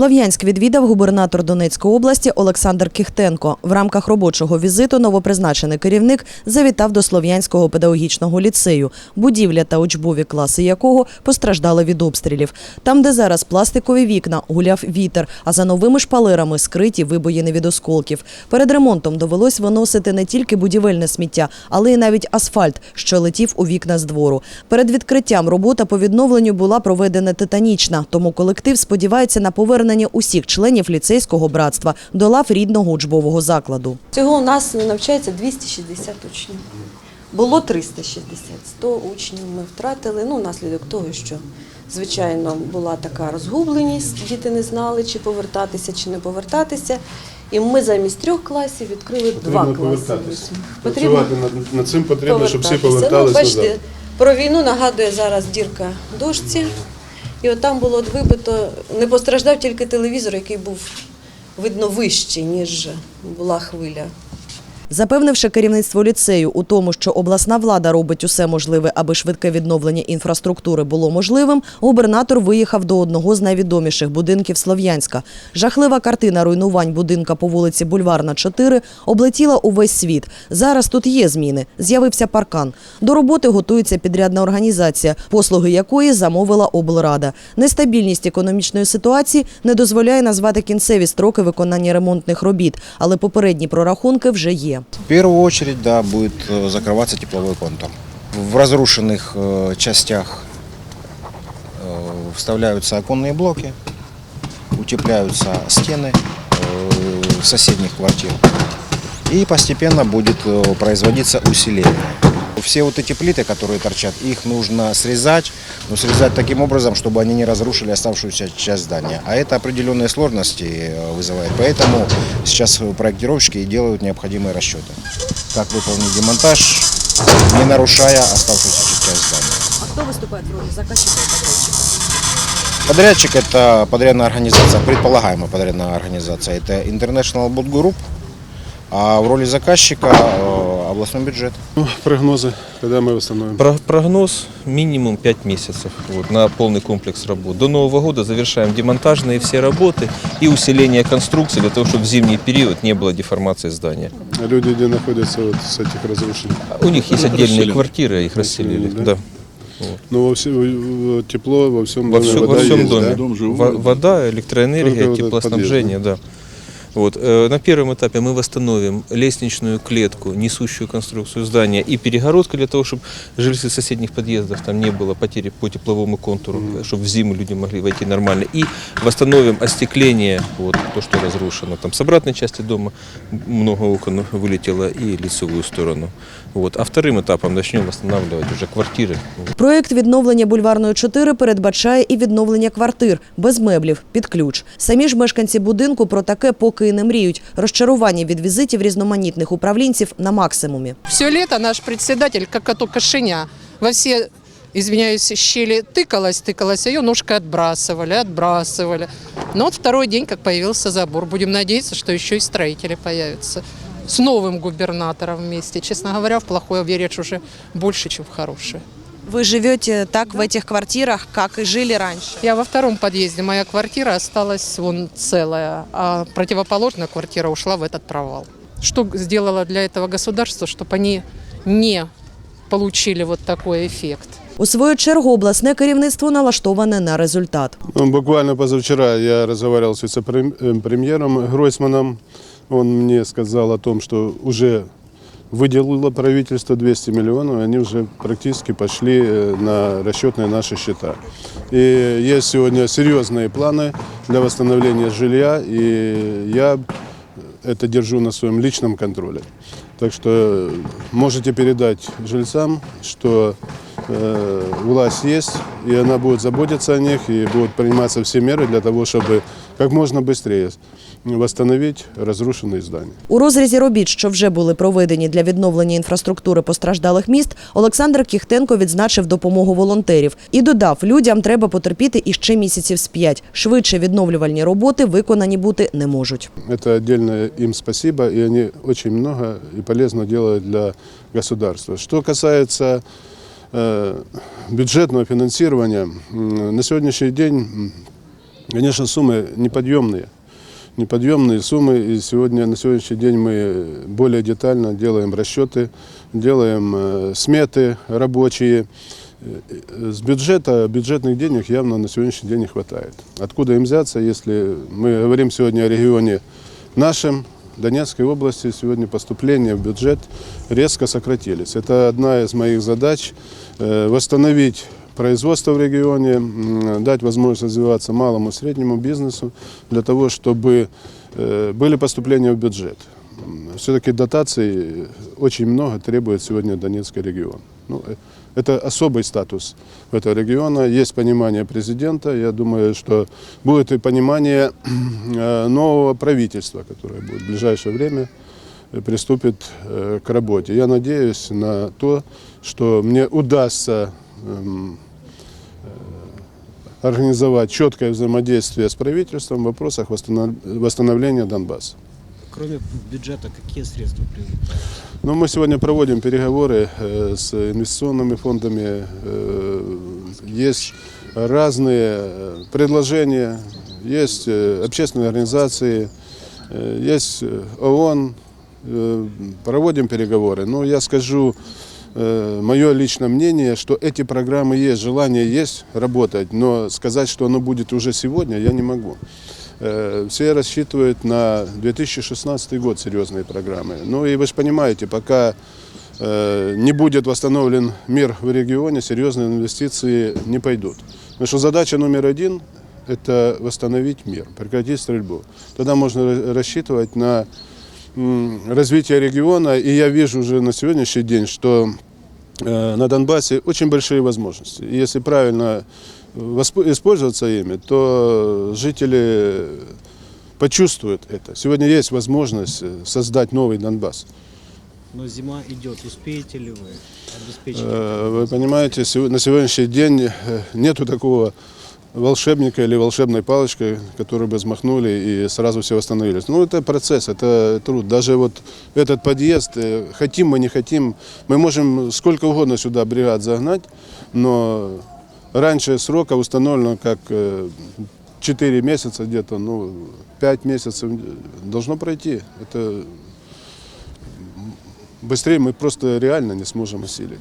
Слов'янськ відвідав губернатор Донецької області Олександр Кіхтенко. В рамках робочого візиту новопризначений керівник завітав до Слов'янського педагогічного ліцею, будівля та учбові класи якого постраждали від обстрілів. Там, де зараз пластикові вікна, гуляв вітер, а за новими шпалерами скриті вибоїни від осколків. Перед ремонтом довелось виносити не тільки будівельне сміття, але й навіть асфальт, що летів у вікна з двору. Перед відкриттям робота по відновленню була проведена титанічна, тому колектив сподівається на повернення усіх членів ліцейського братства до лав рідного учбового закладу. Всього у нас навчається 260 учнів. Було 360, 100 учнів ми втратили. Ну, внаслідок того, що, звичайно, була така розгубленість, діти не знали, чи повертатися, чи не повертатися. І ми замість трьох класів відкрили два класи. повертатися. Потрібно Працювати над, над цим потрібно, щоб всі повертатися. поверталися ну, бачите, назад. про війну нагадує зараз дірка дошці. І от там було от вибито, не постраждав тільки телевізор, який був видно вищий, ніж була хвиля. Запевнивши керівництво ліцею у тому, що обласна влада робить усе можливе, аби швидке відновлення інфраструктури було можливим, губернатор виїхав до одного з найвідоміших будинків Слов'янська. Жахлива картина руйнувань будинка по вулиці Бульварна, 4 облетіла увесь світ. Зараз тут є зміни. З'явився паркан. До роботи готується підрядна організація, послуги якої замовила облрада. Нестабільність економічної ситуації не дозволяє назвати кінцеві строки виконання ремонтних робіт, але попередні прорахунки вже є. В первую очередь, да, будет э, закрываться тепловой контур. В разрушенных э, частях э, вставляются оконные блоки, утепляются стены соседних квартир. И постепенно будет производиться усиление Все вот эти плиты, которые торчат, их нужно срезать, но срезать таким образом, чтобы они не разрушили оставшуюся часть здания. А это определенные сложности э, вызывает. Поэтому сейчас проектировщики и делают необходимые расчеты. Как выполнить демонтаж, не нарушая оставшуюся часть здания. А хто виступає в ролі заказчика і подрядчика? Подрядчик – это подрядная организация, предполагаемая подрядная организация. Это International Boat Group, а в роли заказчика э, областной бюджет. Ну, прогнозы, когда мы восстановим. Про- Прогноз минимум 5 месяцев вот, на полный комплекс работ. До Нового года завершаем демонтажные все работы и усиление конструкции для того, чтобы в зимний период не было деформации здания. А люди, где находятся вот с этих разрушений. У них есть отдельные Расселены. квартиры, их расселили. Расселены, Да. Ну, во всем, тепло, во всем Во, доме, во вода всем есть, доме. да? Во- вода, электроэнергия, Только вот этот теплоснабжение, да. Вот. э, На первом этапе мы восстановим лестничную клетку, несущую конструкцию здания и перегородку для того, чтобы жильцы соседних подъездов там не было потери по тепловому контуру, чтобы в зиму люди могли войти нормально. И восстановим остекление, вот, то, что разрушено. Там с обратной части дома много окон вылетело и лицевую сторону. Вот. А вторым этапом начнем восстанавливать уже квартиры. Проєкт відновлення бульварної 4 передбачає і відновлення квартир без меблів під ключ. Самі ж мешканці будинку про таке поки і не мріють. Розчарування від візитів різноманітних управлінців на максимумі. Все лето наш председатель, как коту кошеня, во все, извиняюсь, щели тыкалась, тыкалась, а ее ножкой отбрасывали, отбрасывали. Но вот второй день, как появился забор, будем надеяться, что еще и строители появятся. С новым губернатором вместе. Честно говоря, в плохое веришь уже больше, чем в хорошее. Ви живете так в цих квартирах, як і жили раніше. Я во втором подъезде, моя квартира осталась вон целая, а противоположная квартира ушла в этот провал. Что сделало для этого государство, чтобы они не получили вот такой эффект? У свою чергу обласне керівництво налаштоване на результат. Ну, буквально позавчера я разговаривал с вице-премьером Гройсманом. Он мне сказал о том, что уже выделило правительство 200 миллионов, они уже практически пошли э, на расчетные наши счета. И есть сегодня серьезные планы для восстановления жилья, и я это держу на своем личном контроле. Так что можете передать жильцам, что э, власть есть, и она будет заботиться о них, и будут приниматься все меры для того, чтобы как можно быстрее восстановить разрушенные здания. У розрізі робіт, що вже були проведені для відновлення інфраструктури постраждалих міст, Олександр Кіхтенко відзначив допомогу волонтерів і додав, людям треба потерпіти іще місяців з п'ять. Швидше відновлювальні роботи виконані бути не можуть. Это отдельное им спасибо, и они очень много и полезно делают для государства. Что касается э, бюджетного финансирования, м, на сегодняшний день м, Конечно, суммы неподъемные. Неподъемные суммы. И сегодня, на сегодняшний день мы более детально делаем расчеты, делаем э, сметы рабочие. Э, С бюджета, бюджетных денег явно на сегодняшний день не хватает. Откуда им взяться, если мы говорим сегодня о регионе нашем, Донецкой области, сегодня поступления в бюджет резко сократились. Это одна из моих задач э, – восстановить производство в регионе, дать возможность развиваться малому и среднему бизнесу для того, чтобы э, были поступления в бюджет. Все-таки дотаций очень много требует сегодня Донецкий регион. Ну, э, это особый статус этого региона. Есть понимание президента. Я думаю, что будет и понимание э, нового правительства, которое будет в ближайшее время приступит к работе. Я надеюсь на то, что мне удастся организовать четкое взаимодействие с правительством в вопросах восстанов- восстановления Донбасса. Кроме бюджета, какие средства привлекают? Ну, мы сегодня проводим переговоры э, с инвестиционными фондами. Э, есть разные э, предложения, есть э, общественные организации, э, есть э, ООН. Э, Проводим переговоры. Но я скажу мое личное мнение, что эти программы есть, желание есть работать, но сказать, что оно будет уже сегодня, я не могу. Э, Все рассчитывают на 2016 год серьезные программы. Ну и вы же понимаете, пока э, не будет восстановлен мир в регионе, серьезные инвестиции не пойдут. Потому что задача номер один – это восстановить мир, прекратить стрельбу. Тогда можно ра- рассчитывать на м, развитие региона, и я вижу уже на сегодняшний день, что э, на Донбассе очень большие возможности. И если правильно воспо- использоваться ими, то жители почувствуют это. Сегодня есть возможность э, создать новый Донбасс. Но зима идет. Успеете ли вы обеспечить? Э, Вы понимаете, на сегодняшний день э, нету такого волшебника или волшебной палочкой, которую бы взмахнули и сразу все восстановились. Ну, это процесс, это труд. Даже вот этот подъезд, э, хотим мы, не хотим, мы можем сколько угодно сюда бригад загнать, но раньше срока установлено как 4 месяца где-то, ну, 5 месяцев должно пройти. Это быстрее мы просто реально не сможем осилить.